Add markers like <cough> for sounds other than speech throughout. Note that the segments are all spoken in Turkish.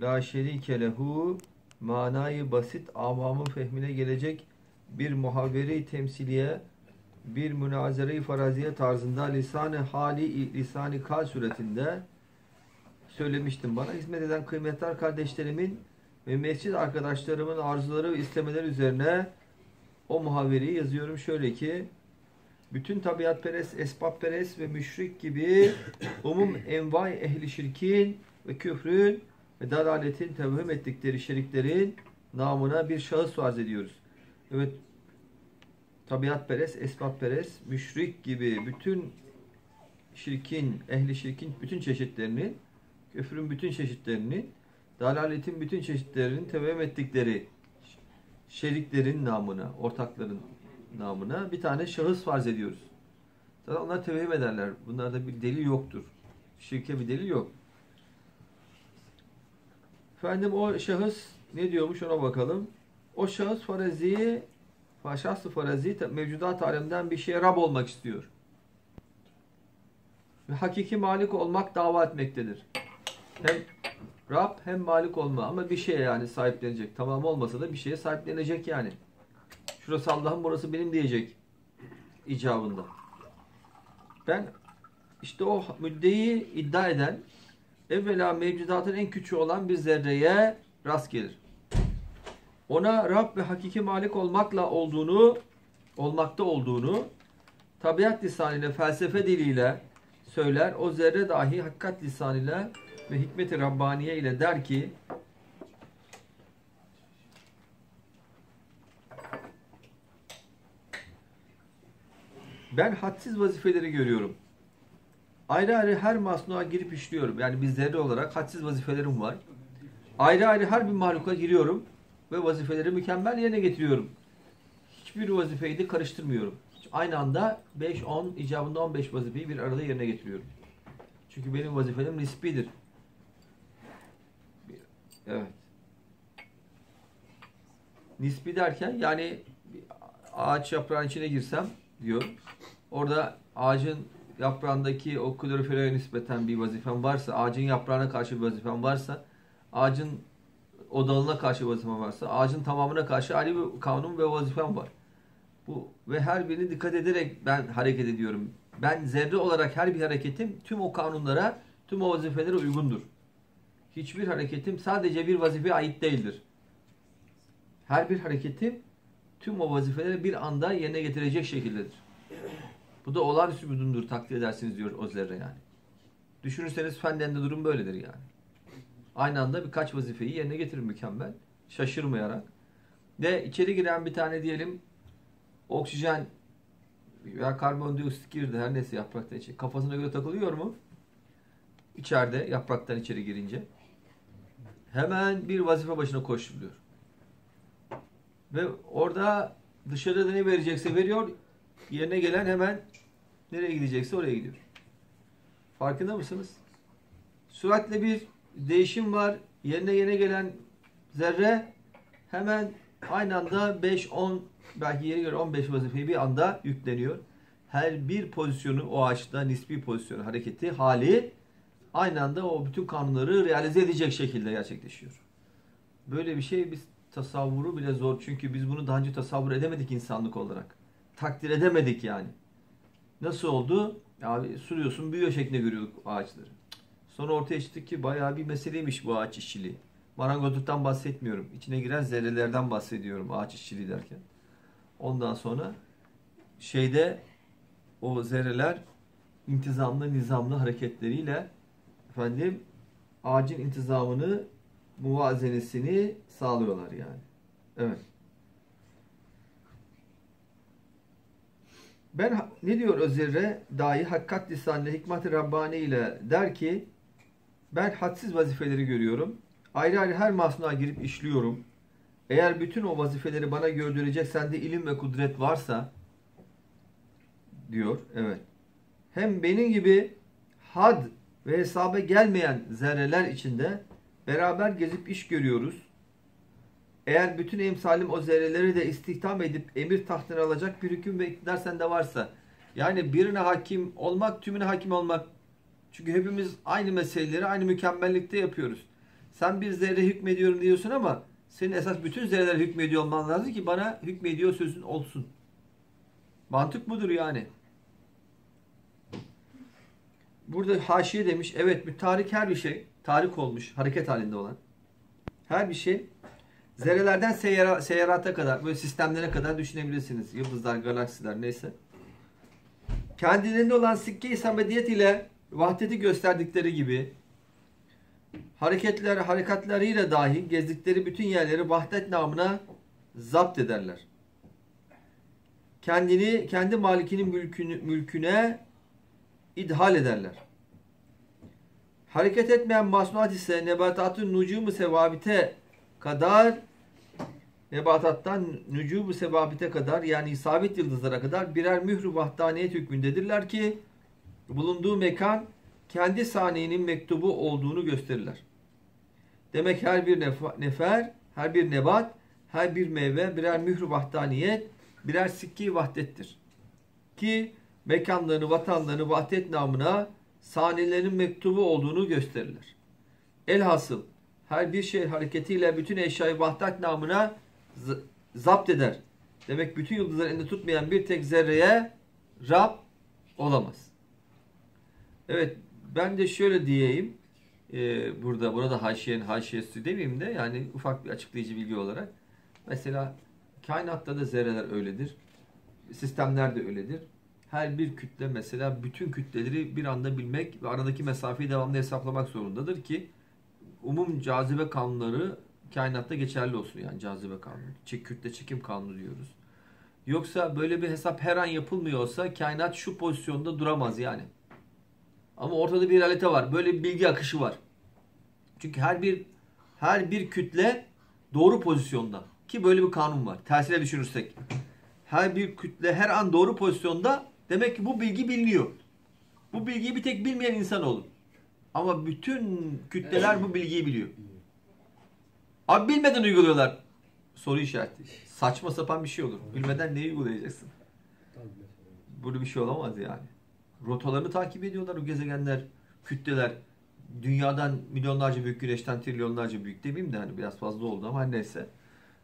la şerike lehu manayı basit avamın fehmine gelecek bir muhavveri temsiliye bir münazere-i faraziye tarzında lisan-ı hali lisan-ı kal suretinde söylemiştim. Bana hizmet eden kıymetli kardeşlerimin ve mescid arkadaşlarımın arzuları ve istemeleri üzerine o muhavveri yazıyorum şöyle ki bütün tabiatperest, esbabperest ve müşrik gibi umum envai ehli şirkin ve küfrün ve dalaletin tevhüm ettikleri şeriklerin namına bir şahıs varz ediyoruz. Evet tabiatperest, esbabperest, müşrik gibi bütün şirkin, ehli şirkin bütün çeşitlerini, küfrün bütün çeşitlerini, dalaletin bütün çeşitlerinin tevhüm ettikleri şeriklerin namına, ortakların namına bir tane şahıs farz ediyoruz. Zaten onlar tevhim ederler. Bunlarda bir delil yoktur. Şirke bir delil yok. Efendim o şahıs ne diyormuş ona bakalım. O şahıs farazi şahsı farazi mevcudat alemden bir şeye Rab olmak istiyor. Ve hakiki malik olmak dava etmektedir. Hem Rab hem malik olma ama bir şeye yani sahiplenecek. Tamam olmasa da bir şeye sahiplenecek yani. Şurası Allah'ın burası benim diyecek icabında. Ben işte o müddeyi iddia eden evvela mevcudatın en küçüğü olan bir zerreye rast gelir. Ona Rab ve hakiki malik olmakla olduğunu, olmakta olduğunu tabiat lisanıyla, felsefe diliyle söyler. O zerre dahi hakikat lisanıyla ve hikmet-i Rabbaniye ile der ki ben hadsiz vazifeleri görüyorum. Ayrı ayrı her masnuğa girip işliyorum. Yani bir zerre olarak hadsiz vazifelerim var. Ayrı ayrı her bir mahluka giriyorum ve vazifeleri mükemmel yerine getiriyorum. Hiçbir vazifeyi de karıştırmıyorum. Aynı anda 5, 10, icabında 15 vazifeyi bir arada yerine getiriyorum. Çünkü benim vazifelerim nispidir. Evet. Nispi derken yani ağaç yaprağın içine girsem diyor. Orada ağacın yaprağındaki o klorofile nispeten bir vazifem varsa, ağacın yaprağına karşı bir vazifem varsa, ağacın o dalına karşı vazifem varsa, ağacın tamamına karşı ayrı bir kanun ve vazifem var. Bu ve her birini dikkat ederek ben hareket ediyorum. Ben zerre olarak her bir hareketim tüm o kanunlara, tüm o vazifelere uygundur. Hiçbir hareketim sadece bir vazifeye ait değildir. Her bir hareketim tüm o vazifeleri bir anda yerine getirecek şekildedir. Bu da olağanüstü bir durumdur takdir edersiniz diyor o zerre yani. Düşünürseniz fenden de durum böyledir yani. Aynı anda birkaç vazifeyi yerine getirir mükemmel. Şaşırmayarak. Ve içeri giren bir tane diyelim oksijen veya karbondioksit girdi her neyse yapraktan içeri. Kafasına göre takılıyor mu? İçeride yapraktan içeri girince. Hemen bir vazife başına koşuluyor. Ve orada dışarıda ne verecekse veriyor. Yerine gelen hemen nereye gidecekse oraya gidiyor. Farkında mısınız? Süratle bir değişim var. Yerine yeni gelen zerre hemen aynı anda 5, 10 belki yeri göre 15 vazifeyi bir anda yükleniyor. Her bir pozisyonu o ağaçta nispi pozisyonu hareketi hali aynı anda o bütün kanunları realize edecek şekilde gerçekleşiyor. Böyle bir şey biz tasavvuru bile zor. Çünkü biz bunu daha önce tasavvur edemedik insanlık olarak. Takdir edemedik yani. Nasıl oldu? Abi sürüyorsun büyüyor şeklinde görüyorduk ağaçları. Sonra ortaya çıktı ki bayağı bir meseleymiş bu ağaç işçiliği. Marangozluktan bahsetmiyorum. İçine giren zerrelerden bahsediyorum ağaç işçiliği derken. Ondan sonra şeyde o zerreler intizamlı nizamlı hareketleriyle efendim ağacın intizamını muvazenesini sağlıyorlar yani. Evet. Ben ne diyor o zerre? Dahi hakkat lisanıyla hikmet-i Rabbani ile der ki ben hadsiz vazifeleri görüyorum. Ayrı ayrı her masnuğa girip işliyorum. Eğer bütün o vazifeleri bana gördürecek sende ilim ve kudret varsa diyor. Evet. Hem benim gibi had ve hesaba gelmeyen zerreler içinde beraber gezip iş görüyoruz. Eğer bütün emsalim o zerreleri de istihdam edip emir tahtına alacak bir hüküm ve iktidar sende varsa yani birine hakim olmak, tümüne hakim olmak çünkü hepimiz aynı meseleleri aynı mükemmellikte yapıyoruz. Sen bir zerre hükmediyorum diyorsun ama senin esas bütün zerrelere hükmediyor olman lazım ki bana hükmediyor sözün olsun. Mantık budur yani. Burada haşiye demiş. Evet mütarik her bir şey. Tarik olmuş. Hareket halinde olan. Her bir şey. Zerrelerden seyyara, seyyarata kadar, böyle sistemlere kadar düşünebilirsiniz. Yıldızlar, galaksiler neyse. Kendilerinde olan sikke-i ile vahdeti gösterdikleri gibi hareketler, harekatleriyle dahi gezdikleri bütün yerleri vahdet namına zapt ederler. Kendini, kendi malikinin mülkünü, mülküne idhal ederler. Hareket etmeyen masnuat ise nebatatın nucumu sevabite kadar nebatattan nucumu sevabite kadar yani sabit yıldızlara kadar birer mührü vahdaniyet hükmündedirler ki bulunduğu mekan kendi saniyenin mektubu olduğunu gösterirler. Demek her bir nefer, her bir nebat, her bir meyve birer mührü vahdaniyet, birer sikki vahdettir. Ki mekanlarını, vatanlarını vahdet namına sanilerin mektubu olduğunu gösterirler. Elhasıl her bir şey hareketiyle bütün eşyayı vahdet namına zapt eder. Demek bütün yıldızları elinde tutmayan bir tek zerreye Rab olamaz. Evet ben de şöyle diyeyim. Ee, burada burada haşiyenin haşiyesi demeyeyim de yani ufak bir açıklayıcı bilgi olarak. Mesela kainatta da zerreler öyledir. Sistemler de öyledir. Her bir kütle mesela bütün kütleleri bir anda bilmek ve aradaki mesafeyi devamlı hesaplamak zorundadır ki umum cazibe kanunları kainatta geçerli olsun yani cazibe kanunu. Çek, kütle çekim kanunu diyoruz. Yoksa böyle bir hesap her an yapılmıyorsa kainat şu pozisyonda duramaz yani. Ama ortada bir realite var. Böyle bir bilgi akışı var. Çünkü her bir her bir kütle doğru pozisyonda. Ki böyle bir kanun var. Tersine düşünürsek. Her bir kütle her an doğru pozisyonda demek ki bu bilgi biliniyor. Bu bilgiyi bir tek bilmeyen insan olur. Ama bütün kütleler bu bilgiyi biliyor. Abi bilmeden uyguluyorlar. Soru işareti. Saçma sapan bir şey olur. Bilmeden neyi uygulayacaksın? Böyle bir şey olamaz yani. Rotalarını takip ediyorlar o gezegenler, kütleler. Dünyadan milyonlarca büyük, güneşten trilyonlarca büyük demeyeyim de hani biraz fazla oldu ama neyse.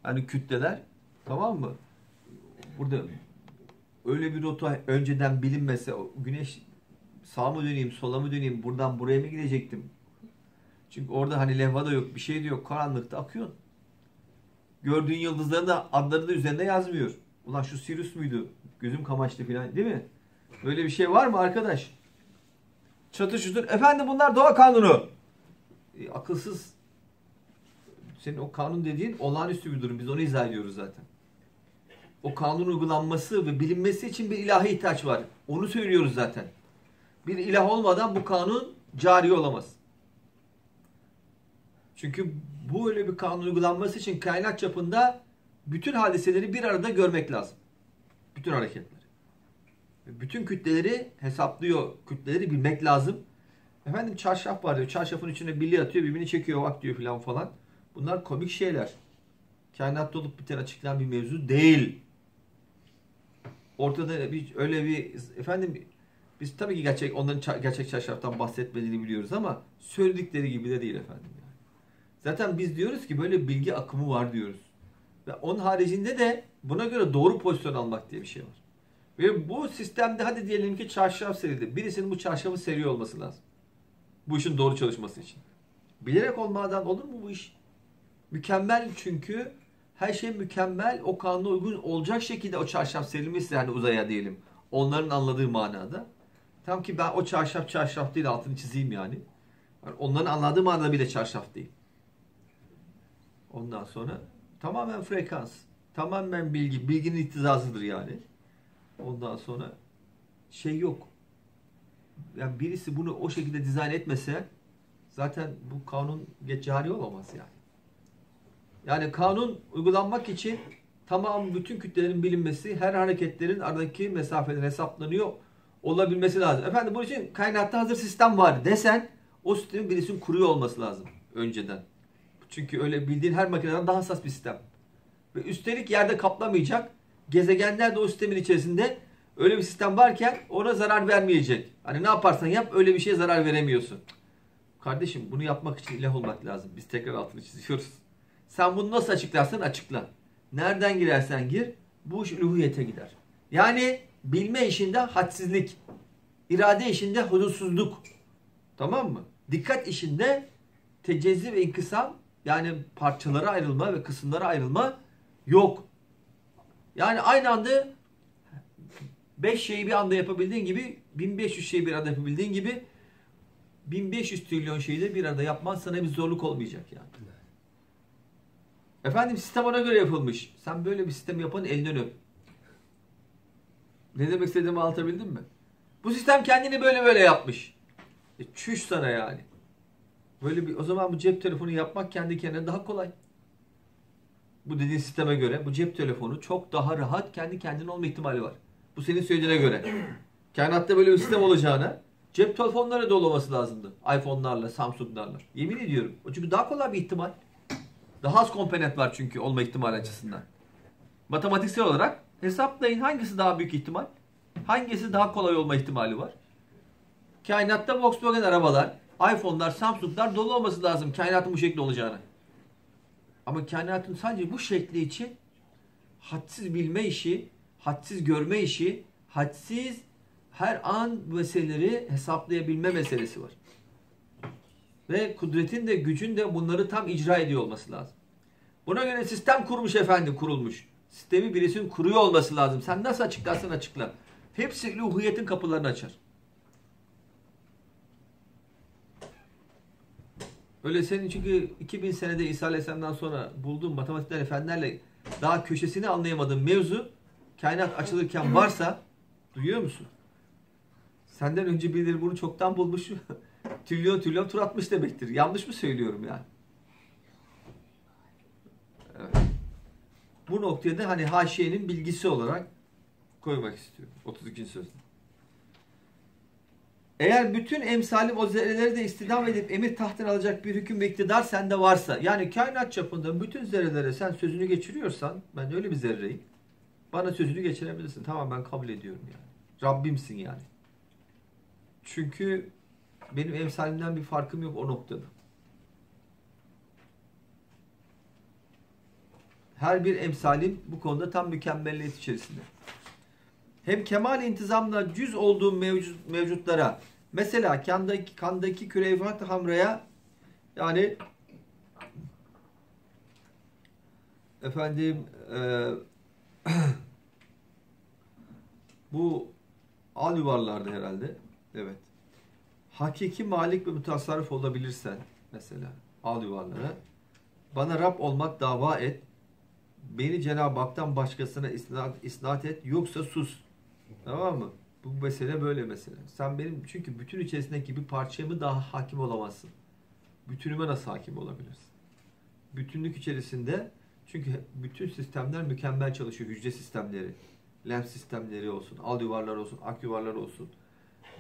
Hani kütleler tamam mı? Burada öyle bir rota önceden bilinmese güneş sağ mı döneyim, sola mı döneyim, buradan buraya mı gidecektim? Çünkü orada hani levha da yok, bir şey de yok. Karanlıkta akıyorsun. Gördüğün yıldızların da adları da üzerinde yazmıyor. Ulan şu Sirius muydu? Gözüm kamaştı falan değil mi? Böyle bir şey var mı arkadaş? Çatışıdır. Efendim bunlar doğa kanunu. E, akılsız. Senin o kanun dediğin olağanüstü bir durum. Biz onu izah ediyoruz zaten. O kanun uygulanması ve bilinmesi için bir ilahi ihtiyaç var. Onu söylüyoruz zaten. Bir ilah olmadan bu kanun cari olamaz. Çünkü bu öyle bir kanun uygulanması için kainat çapında bütün hadiseleri bir arada görmek lazım. Bütün hareketleri. Bütün kütleleri hesaplıyor. Kütleleri bilmek lazım. Efendim çarşaf var diyor. Çarşafın içine bilye atıyor. Birbirini çekiyor bak diyor falan falan. Bunlar komik şeyler. Kainatta olup biten açıklayan bir mevzu değil. Ortada bir öyle bir efendim biz tabii ki gerçek onların gerçek çarşaftan bahsetmediğini biliyoruz ama söyledikleri gibi de değil efendim. Zaten biz diyoruz ki böyle bilgi akımı var diyoruz. Ve onun haricinde de buna göre doğru pozisyon almak diye bir şey var. Ve bu sistemde hadi diyelim ki çarşaf serildi. Birisinin bu çarşafı seriyor olması lazım. Bu işin doğru çalışması için. Bilerek olmadan olur mu bu iş? Mükemmel çünkü her şey mükemmel o kanuna uygun olacak şekilde o çarşaf serilmişse yani uzaya diyelim. Onların anladığı manada. Tam ki ben o çarşaf çarşaf değil altını çizeyim yani. yani onların anladığı manada bile çarşaf değil. Ondan sonra tamamen frekans. Tamamen bilgi. Bilginin iktizasıdır yani. Ondan sonra şey yok. Yani birisi bunu o şekilde dizayn etmese zaten bu kanun geçerli olamaz yani. Yani kanun uygulanmak için tamam bütün kütlelerin bilinmesi, her hareketlerin aradaki mesafelerin hesaplanıyor olabilmesi lazım. Efendim bunun için kainatta hazır sistem var desen o sistemin birisinin kuruyor olması lazım önceden. Çünkü öyle bildiğin her makineden daha hassas bir sistem. Ve üstelik yerde kaplamayacak. Gezegenler de o sistemin içerisinde öyle bir sistem varken ona zarar vermeyecek. Hani ne yaparsan yap öyle bir şeye zarar veremiyorsun. Kardeşim bunu yapmak için ilah olmak lazım. Biz tekrar altını çiziyoruz. Sen bunu nasıl açıklarsan açıkla. Nereden girersen gir bu iş uluhiyete gider. Yani bilme işinde hadsizlik, irade işinde hudutsuzluk. Tamam mı? Dikkat işinde tecezzi ve inkısam yani parçalara ayrılma ve kısımlara ayrılma yok. Yani aynı anda 5 şeyi bir anda yapabildiğin gibi 1500 şeyi bir anda yapabildiğin gibi 1500 trilyon şeyi de bir arada yapman sana bir zorluk olmayacak yani. Efendim sistem ona göre yapılmış. Sen böyle bir sistem yapan elinden öp. Ne demek istediğimi anlatabildim mi? Bu sistem kendini böyle böyle yapmış. E, çüş sana yani. Böyle bir o zaman bu cep telefonu yapmak kendi kendine daha kolay. Bu dediğin sisteme göre bu cep telefonu çok daha rahat kendi kendine olma ihtimali var. Bu senin söylediğine göre. <clears throat> Kainatta böyle bir sistem olacağına cep telefonları da olması lazımdı. iPhone'larla, Samsung'larla. Yemin ediyorum. O çünkü daha kolay bir ihtimal. Daha az komponent var çünkü olma ihtimali açısından. Matematiksel olarak hesaplayın hangisi daha büyük ihtimal? Hangisi daha kolay olma ihtimali var? Kainatta Volkswagen arabalar, iPhone'lar, Samsung'lar dolu olması lazım kainatın bu şekli olacağını. Ama kainatın sadece bu şekli için hadsiz bilme işi, hadsiz görme işi, hadsiz her an meseleleri hesaplayabilme meselesi var. Ve kudretin de gücün de bunları tam icra ediyor olması lazım. Buna göre sistem kurmuş efendi kurulmuş. Sistemi birisinin kuruyor olması lazım. Sen nasıl açıklarsan açıkla. Hepsi luhiyetin kapılarını açar. Öyle senin çünkü 2000 senede İsa Aleyhisselam'dan sonra bulduğun matematikler efendilerle daha köşesini anlayamadığın mevzu kainat açılırken varsa duyuyor musun? Senden önce birileri bunu çoktan bulmuş. <laughs> trilyon trilyon tur atmış demektir. Yanlış mı söylüyorum yani? Evet. Bu noktaya da hani haşiyenin bilgisi olarak koymak istiyorum. 32. sözde. Eğer bütün emsalim o zerreleri de istidam edip emir tahtını alacak bir hüküm ve iktidar sende varsa yani kainat çapında bütün zerrelere sen sözünü geçiriyorsan ben öyle bir zerreyim. Bana sözünü geçirebilirsin. Tamam ben kabul ediyorum yani. Rabbimsin yani. Çünkü benim emsalimden bir farkım yok o noktada. Her bir emsalim bu konuda tam mükemmelliyet içerisinde. Hem kemal intizamla cüz olduğu mevcut, mevcutlara mesela kandaki, kandaki küreyvat hamraya yani efendim e, <clears throat> bu al yuvarlardı herhalde. Evet. Hakiki malik ve mutasarrif olabilirsen mesela al yuvarlara bana Rab olmak dava et beni Cenab-ı Hak'tan başkasına isnat, isnat et yoksa sus. Tamam mı? Bu mesele böyle mesele. Sen benim çünkü bütün içerisindeki bir parçaya mı daha hakim olamazsın? Bütünüme nasıl hakim olabilirsin? Bütünlük içerisinde çünkü bütün sistemler mükemmel çalışıyor. Hücre sistemleri, lenf sistemleri olsun, al yuvarlar olsun, ak yuvarlar olsun,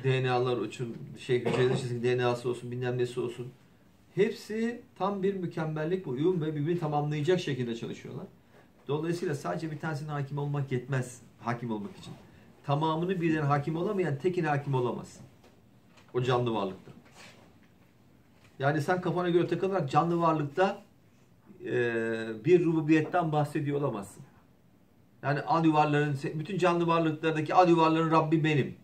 DNA'lar için şey hücrelerin içerisindeki DNA'sı olsun, bilmem nesi olsun. Hepsi tam bir mükemmellik, uyum ve birbirini tamamlayacak şekilde çalışıyorlar. Dolayısıyla sadece bir tanesine hakim olmak yetmez hakim olmak için. Tamamını birden hakim olamayan tekine hakim olamaz. O canlı varlıkta. Yani sen kafana göre takılarak canlı varlıkta e, bir rububiyetten bahsediyor olamazsın. Yani al yuvarların, bütün canlı varlıklardaki al yuvarların Rabbi benim.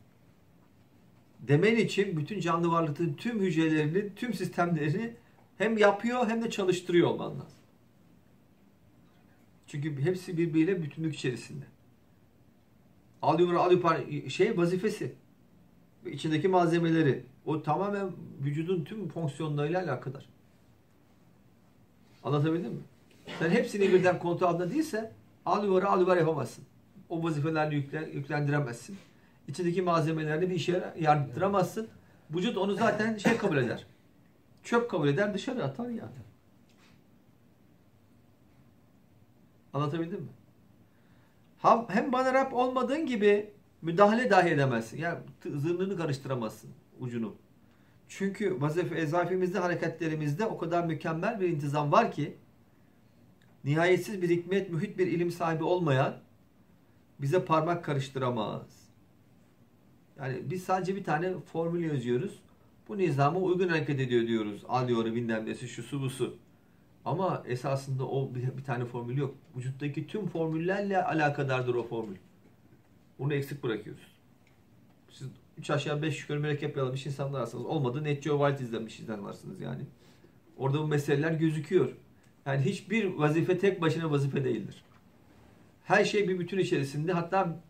Demen için bütün canlı varlıkların tüm hücrelerini, tüm sistemlerini hem yapıyor hem de çalıştırıyor olman lazım. Çünkü hepsi birbiriyle bütünlük içerisinde. Alıyor, alıyor şey vazifesi. içindeki malzemeleri. O tamamen vücudun tüm fonksiyonlarıyla alakadar. Anlatabildim mi? Sen hepsini birden kontrol altında değilse al yuvarı al yuvar yapamazsın. O vazifelerle yüklen, yüklendiremezsin. İçindeki malzemelerini bir işe yardıramazsın. Vücut onu zaten şey kabul eder. Çöp kabul eder dışarı atar yani. Anlatabildim mi? Hem bana Rab olmadığın gibi müdahale dahi edemezsin. Yani zırnını karıştıramazsın ucunu. Çünkü vazife ezafimizde, hareketlerimizde o kadar mükemmel bir intizam var ki nihayetsiz bir hikmet, mühit bir ilim sahibi olmayan bize parmak karıştıramaz. Yani biz sadece bir tane formül yazıyoruz. Bu nizama uygun hareket ediyor diyoruz. Alıyor bilmem nesi şu su bu su. Ama esasında o bir, bir tane formül yok. Vücuttaki tüm formüllerle alakadardır o formül. Onu eksik bırakıyoruz. Siz 3 aşağı 5 yukarı mürekkep yalamış insanlarsınız. Olmadı Net Geo Wild izlemiş insanlarsınız yani. Orada bu meseleler gözüküyor. Yani hiçbir vazife tek başına vazife değildir. Her şey bir bütün içerisinde hatta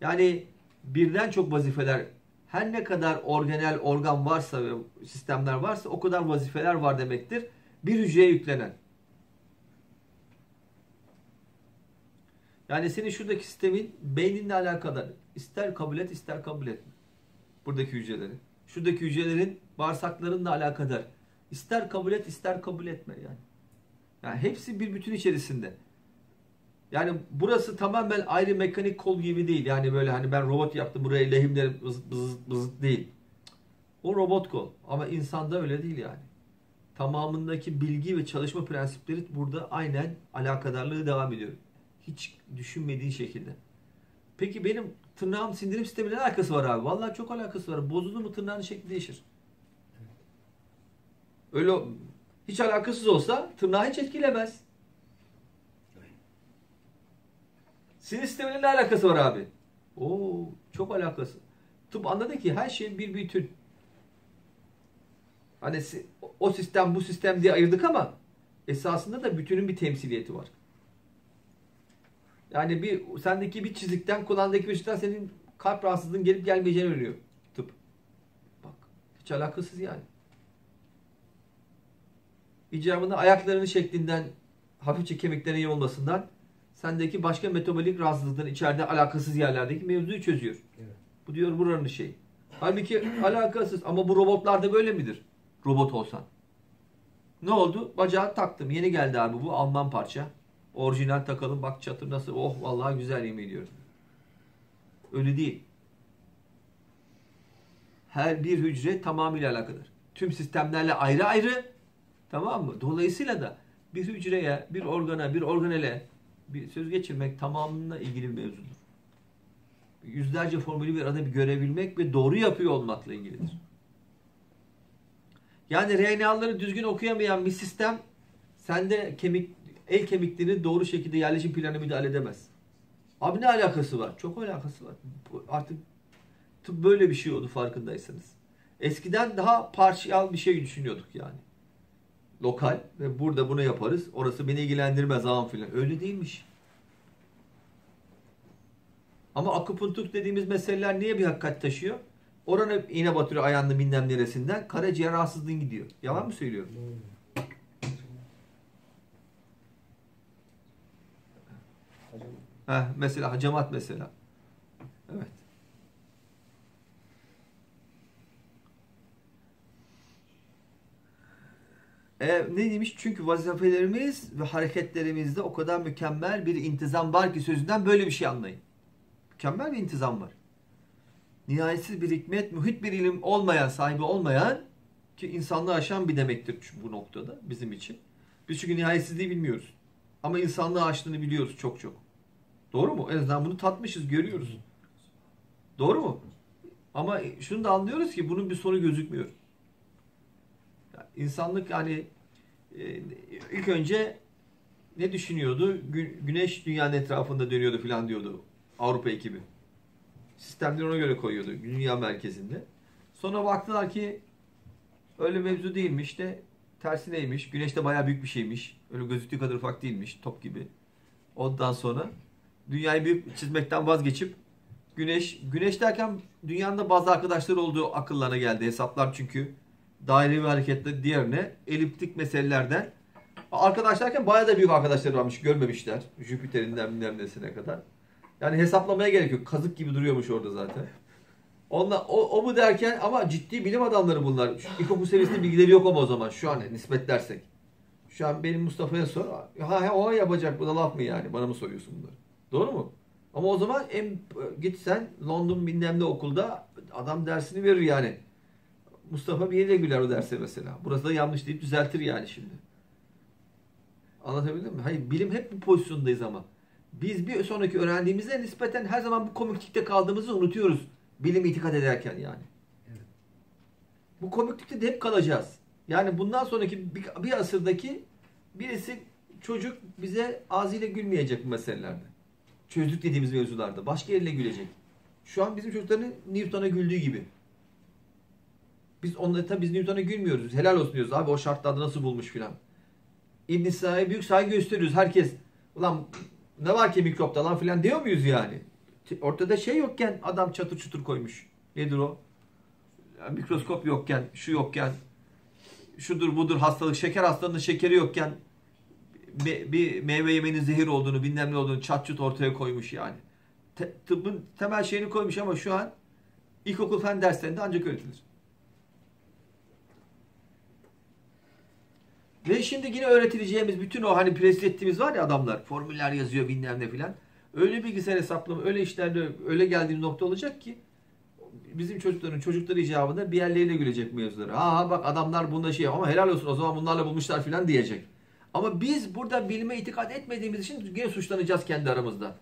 yani birden çok vazifeler her ne kadar organel organ varsa ve sistemler varsa o kadar vazifeler var demektir. Bir hücreye yüklenen. Yani senin şuradaki sistemin beyninle alakadar. İster kabul et ister kabul etme. Buradaki hücreleri. Şuradaki hücrelerin bağırsaklarınla alakadar. İster kabul et ister kabul etme yani. Yani hepsi bir bütün içerisinde. Yani burası tamamen ayrı mekanik kol gibi değil. Yani böyle hani ben robot yaptım buraya lehimlerim bızıt bızıt bızıt değil. O robot kol. Ama insanda öyle değil yani. Tamamındaki bilgi ve çalışma prensipleri burada aynen alakadarlığı devam ediyor. Hiç düşünmediğin şekilde. Peki benim tırnağım sindirim sistemiyle alakası var abi. Vallahi çok alakası var. Bozuldu mu tırnağın şekli değişir. Öyle hiç alakasız olsa tırnağı hiç etkilemez. Sinir sistemiyle ne alakası var abi? Oo, çok alakası. Tıp anladı ki her şey bir bütün. Hani o sistem bu sistem diye ayırdık ama esasında da bütünün bir temsiliyeti var. Yani bir sendeki bir çizikten kulağındaki bir çizikten senin kalp rahatsızlığın gelip gelmeyeceğini veriyor tıp. Bak hiç alakasız yani. İcabında ayaklarının şeklinden hafifçe kemiklerin iyi olmasından sendeki başka metabolik rahatsızlıkların içeride alakasız yerlerdeki mevzuyu çözüyor. Evet. Bu diyor buranın şey. Halbuki alakasız ama bu robotlarda böyle midir? Robot olsan. Ne oldu? Bacağı taktım. Yeni geldi abi bu Alman parça. Orijinal takalım bak çatır nasıl. Oh vallahi güzel yemin ediyorum. Öyle değil. Her bir hücre tamamıyla alakadar. Tüm sistemlerle ayrı ayrı. Tamam mı? Dolayısıyla da bir hücreye, bir organa, bir organele bir söz geçirmek tamamına ilgili bir mevzudur. Yüzlerce formülü bir arada bir görebilmek ve doğru yapıyor olmakla ilgilidir. Yani RNA'ları düzgün okuyamayan bir sistem sende kemik el kemiklerinin doğru şekilde yerleşim planı müdahale edemez. Abi ne alakası var? Çok alakası var. Artık tıp böyle bir şey oldu farkındaysanız. Eskiden daha parçal bir şey düşünüyorduk yani. Lokal ve burada bunu yaparız. Orası beni ilgilendirmez ağam filan. Öyle değilmiş. Ama akupunktur dediğimiz meseleler niye bir hakikat taşıyor? Orana iğne batırıyor ayağında bilmem neresinden. Karaciğer rahatsızlığın gidiyor. Yalan mı söylüyorum? Heh, mesela hacamat mesela. Evet. E, ne demiş? Çünkü vazifelerimiz ve hareketlerimizde o kadar mükemmel bir intizam var ki sözünden böyle bir şey anlayın. Mükemmel bir intizam var. Nihayetsiz bir hikmet, muhit bir ilim olmayan, sahibi olmayan ki insanlığı aşan bir demektir bu noktada bizim için. Biz çünkü nihayetsizliği bilmiyoruz. Ama insanlığı aştığını biliyoruz çok çok. Doğru mu? En azından bunu tatmışız, görüyoruz. Doğru mu? Ama şunu da anlıyoruz ki bunun bir sonu gözükmüyor. Yani insanlık yani e, ilk önce ne düşünüyordu? Güneş dünyanın etrafında dönüyordu falan diyordu Avrupa ekibi. Sistemleri ona göre koyuyordu dünya merkezinde. Sonra baktılar ki öyle mevzu değilmiş de tersineymiş. Güneş de bayağı büyük bir şeymiş. Öyle gözüktüğü kadar ufak değilmiş. Top gibi. Ondan sonra dünyayı büyük çizmekten vazgeçip güneş, güneş derken dünyanın da bazı arkadaşlar olduğu akıllarına geldi. Hesaplar çünkü dairevi hareketle diğerine eliptik meselelerden arkadaş derken bayağı da büyük arkadaşlar varmış görmemişler. Jüpiter'inden bilmem nesine kadar. Yani hesaplamaya gerek yok. Kazık gibi duruyormuş orada zaten. Onunla, o, o mu derken ama ciddi bilim adamları bunlar. Şu ilkokul seviyesinde bilgileri yok ama o zaman şu an nispetlersek. Şu an benim Mustafa'ya sor. Ha, ha o yapacak bu da laf mı yani? Bana mı soruyorsun bunları? Doğru mu? Ama o zaman en, git sen London bilmem ne okulda adam dersini verir yani. Mustafa bir yere güler o derse mesela. Burası da yanlış deyip düzeltir yani şimdi. Anlatabildim mi? Hayır bilim hep bu pozisyondayız ama. Biz bir sonraki öğrendiğimizde nispeten her zaman bu komiklikte kaldığımızı unutuyoruz. Bilim itikat ederken yani. Evet. Bu komiklikte de hep kalacağız. Yani bundan sonraki bir, bir asırdaki birisi çocuk bize ağzıyla gülmeyecek bu meselelerde. Çözdük dediğimiz mevzularda. Başka yerle gülecek. Şu an bizim çocukların Newton'a güldüğü gibi. Biz onları tabii biz Newton'a gülmüyoruz. Helal olsun diyoruz. Abi o şartlarda nasıl bulmuş filan. İbn Sina'ya büyük saygı gösteriyoruz. Herkes ulan ne var ki mikropta lan filan diyor muyuz yani? Ortada şey yokken adam çatır çutur koymuş. Nedir o? Yani mikroskop yokken, şu yokken, şudur budur hastalık, şeker hastalığının şekeri yokken bir, bir meyve yemenin zehir olduğunu, bilmem ne olduğunu çat çut ortaya koymuş yani. Te, tıbbın temel şeyini koymuş ama şu an ilkokul fen derslerinde ancak öğretilir. Ve şimdi yine öğretileceğimiz bütün o hani prestij ettiğimiz var ya adamlar formüller yazıyor bilmem ne filan. Öyle bilgisayar hesaplama, öyle işlerde öyle geldiğim nokta olacak ki bizim çocukların çocukları icabında bir yerleriyle gülecek mevzuları. Ha bak adamlar bunda şey ama helal olsun o zaman bunlarla bulmuşlar filan diyecek. Ama biz burada bilime itikat etmediğimiz için yine suçlanacağız kendi aramızda.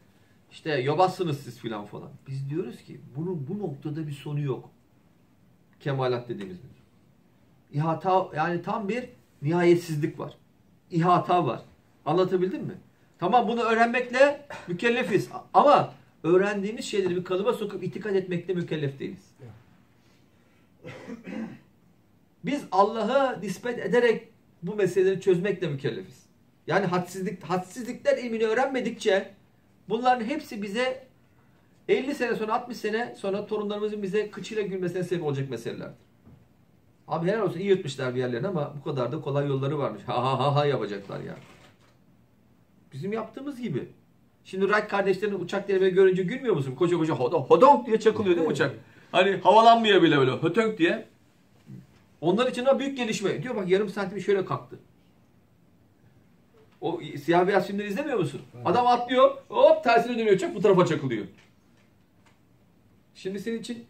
İşte yobazsınız siz filan falan. Biz diyoruz ki bunun bu noktada bir sonu yok. Kemalat dediğimiz bir. İhata yani tam bir nihayetsizlik var. İhata var. Anlatabildim mi? Tamam bunu öğrenmekle mükellefiz. Ama öğrendiğimiz şeyleri bir kalıba sokup itikat etmekle mükellef değiliz. Biz Allah'a nispet ederek bu meseleleri çözmekle mükellefiz. Yani hadsizlik, hadsizlikler ilmini öğrenmedikçe bunların hepsi bize 50 sene sonra 60 sene sonra torunlarımızın bize kıçıyla gülmesine sebep olacak meselelerdir. Abi helal olsun iyi yutmuşlar bir yerlerini ama bu kadar da kolay yolları varmış. Ha ha ha ha yapacaklar ya. Bizim yaptığımız gibi. Şimdi Wright kardeşlerin uçak denemeyi görünce gülmüyor musun? Koca koca hodong, hodong diye çakılıyor değil mi uçak? Hani havalanmıyor bile böyle hötönk diye. Onlar için de büyük gelişme. Diyor bak yarım santim şöyle kalktı. O siyah beyaz filmleri izlemiyor musun? Adam atlıyor, hop tersine dönüyor uçak bu tarafa çakılıyor. Şimdi senin için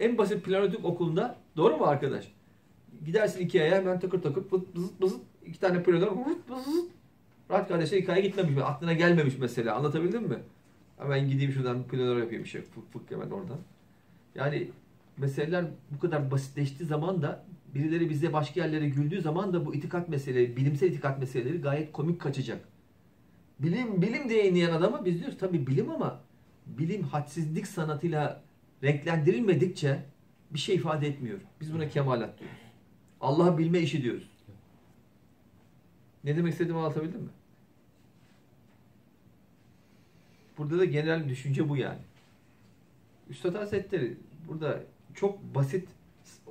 en basit planetük okulunda doğru mu arkadaş? Gidersin Ikea'ya hemen takır takır pıt bızıt bızıt iki tane planör vırt bızıt. Rahat kardeşler Ikea'ya gitmemiş. Aklına gelmemiş mesela. Anlatabildim mi? Hemen gideyim şuradan planör yapayım bir şey. Fık fık hemen oradan. Yani meseleler bu kadar basitleştiği zaman da birileri bize başka yerlere güldüğü zaman da bu itikat meseleleri, bilimsel itikat meseleleri gayet komik kaçacak. Bilim bilim diye inleyen adamı biz diyoruz tabii bilim ama bilim hadsizlik sanatıyla renklendirilmedikçe bir şey ifade etmiyor. Biz buna kemalat diyoruz. Allah'ı bilme işi diyoruz. Ne demek istediğimi anlatabildim mi? Burada da genel düşünce bu yani. Üstad Hazretleri burada çok basit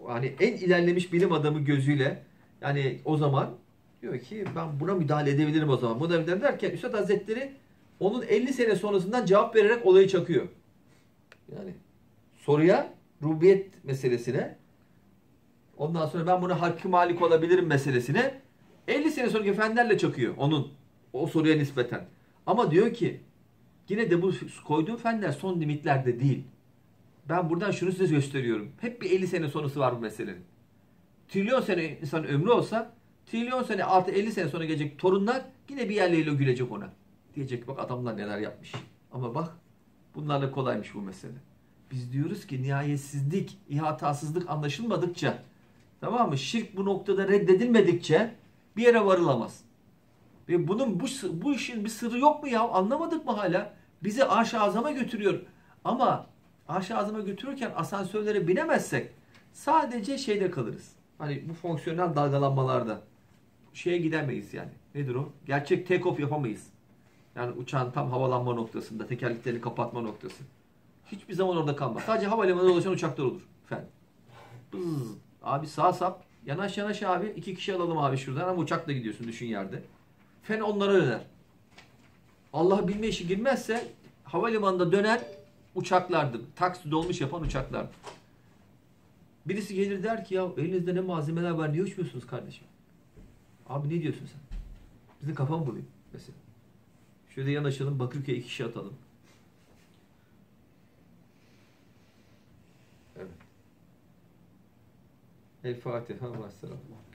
hani en ilerlemiş bilim adamı gözüyle yani o zaman diyor ki ben buna müdahale edebilirim o zaman. Buna müdahale derken Üstad Hazretleri onun 50 sene sonrasından cevap vererek olayı çakıyor. Yani soruya, rububiyet meselesine ondan sonra ben buna hakkı malik olabilirim meselesine 50 sene sonraki efendilerle çakıyor onun o soruya nispeten. Ama diyor ki yine de bu koyduğum fenler son limitlerde değil. Ben buradan şunu size gösteriyorum. Hep bir 50 sene sonrası var bu meselenin. Trilyon sene insan ömrü olsa trilyon sene artı 50 sene sonra gelecek torunlar yine bir yerleriyle gülecek ona. Diyecek bak adamlar neler yapmış. Ama bak bunlarla kolaymış bu mesele. Biz diyoruz ki nihayetsizlik, ihatasızlık anlaşılmadıkça tamam mı? Şirk bu noktada reddedilmedikçe bir yere varılamaz. Ve bunun bu, bu işin bir sırrı yok mu ya? Anlamadık mı hala? Bizi arş-ı azama götürüyor. Ama arş-ı azama götürürken asansörlere binemezsek sadece şeyde kalırız. Hani bu fonksiyonel dalgalanmalarda şeye gidemeyiz yani. Nedir o? Gerçek take off yapamayız. Yani uçağın tam havalanma noktasında, tekerleklerini kapatma noktası. Hiçbir zaman orada kalmaz. Sadece havalimanında dolaşan uçaklar olur. Efendim. Bızz. Abi sağ sap. Yanaş yanaş abi. iki kişi alalım abi şuradan ama uçakla gidiyorsun düşün yerde. Fen onlara döner. Allah bilme işi girmezse havalimanında döner uçaklardır. Taksi dolmuş yapan uçaklardır. Birisi gelir der ki ya elinizde ne malzemeler var niye uçmuyorsunuz kardeşim? Abi ne diyorsun sen? Bizim kafam buluyor mesela. Şöyle yanaşalım Bakırköy'e iki kişi atalım. El Fatiha ve.